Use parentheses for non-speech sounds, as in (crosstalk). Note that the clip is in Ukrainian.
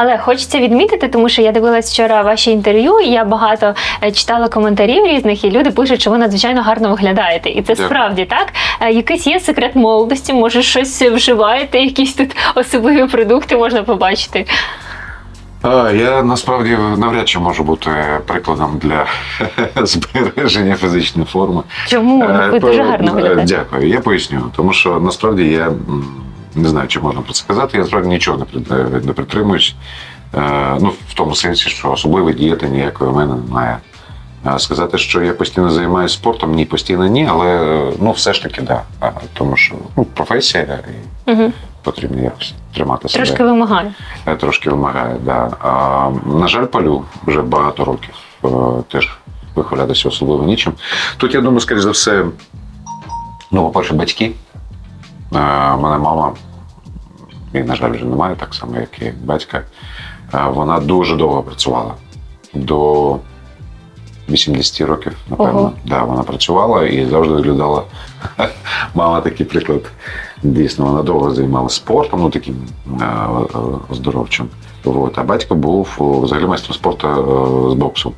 Але хочеться відмітити, тому що я дивилась вчора ваші інтерв'ю, і я багато е, читала коментарів різних, і люди пишуть, що ви надзвичайно гарно виглядаєте. І це Дякую. справді так. Е, Якийсь є секрет молодості, може щось вживаєте, якісь тут особливі продукти можна побачити. Я насправді навряд чи можу бути прикладом для (laughs) збереження фізичної форми. Чому Е, ви дуже гарно е, виглядаєте? Дякую. Я поясню. Тому що насправді я не знаю, чи можна про це казати. Я насправді нічого не, притримуюсь. Е, Ну, в тому сенсі, що особливої дієти ніякої у мене немає. Е, Сказати, що я постійно займаюся спортом, ні, постійно ні, але е, ну все ж таки да. Тому що ну, професія і Угу. потрібно якось тримати себе. Трошки вимагає. Трошки вимагає, да. А, на жаль, палю вже багато років. Теж вихвалятися особливо нічим. Тут, я думаю, скоріш за все, ну, по-перше, батьки. Е, Мене мама, і, на жаль, вже немає, так само, як і батька. Вона дуже довго працювала. До 80 років, напевно. Ого. Да, вона працювала і завжди виглядала. (laughs) Мама такий приклад. Дійсно, вона довго займалася спортом, ну таким оздоровчим. А батько був взагалі майстром спорту е, з боксу.